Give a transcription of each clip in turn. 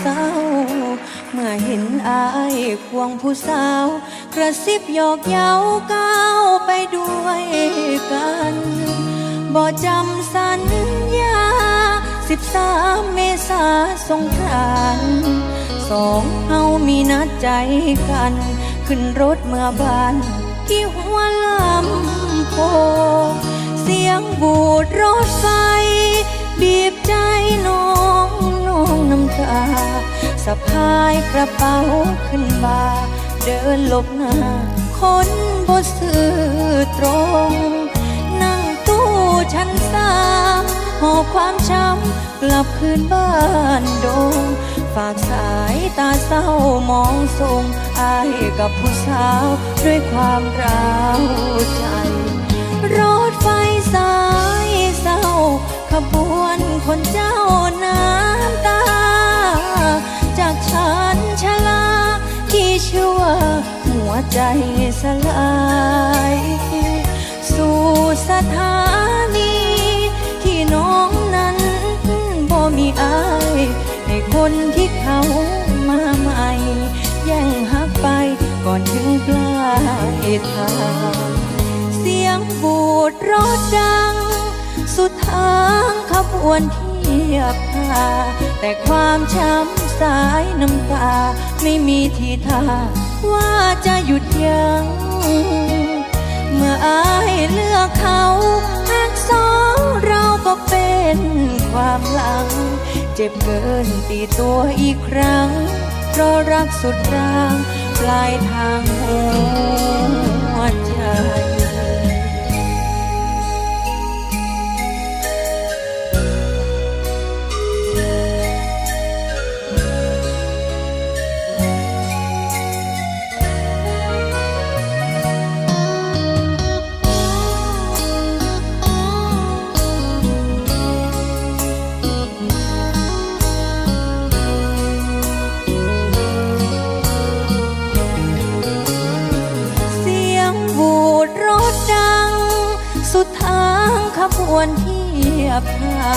เศร้า เมื่อเห็นอายควงผู้สาว กระซิบหยอกเย้าก้าวไปด้วยกันบ่จำสัญญาสิบสามเมษาสงกรานสองเฮามีนัดใจกัน ขึ้นรถเมื่อบ้าน ที่หัวลำโพเสียงบูดรถะพายกระเป๋าขึ้นบ่าเดินหลบหน้าคนบ่ซื่อตรง นั่งตู้ชั้นสามหอบความช้ำกลับคืนบ้านดง ฝากสายตาเศร้ามองส่งอายกับผู้สาวด้วยความร้าว ใจสลาย สู่สถานีที่น้องนั้นบ่มีอายให้คนที่เขามาใหม่ แย่งหักไปก่อนถึงปลายทางเสียงบูดรถดัง สุดทางขบวนเทียบทาแต่ความช้ำสายน้ำตา ไม่มีทีท่า ว่าจะหยุดยัง้งเมื่ออายเลือกเขาหากสองเราก็เป็นความหลัง เจ็บเกินตีตัวอีกครั้ง เพราะรักสุดรางปลายทางหัวใจ สุดทางขบวนเทียบท่า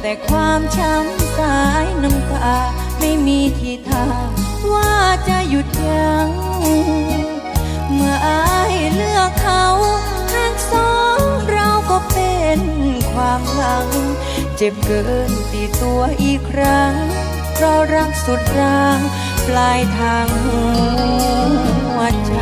แต่ความช้ำสายน้ำตา ไม่มีทีท่าว่าจะหยุดยัง้งเมื่ออายเลือกเขาหากสองเราก็เป็นความหลัง เจ็บเกินตีตัวอีกครั้ง เพราะรักสุดราง ปลายทางหัวใจ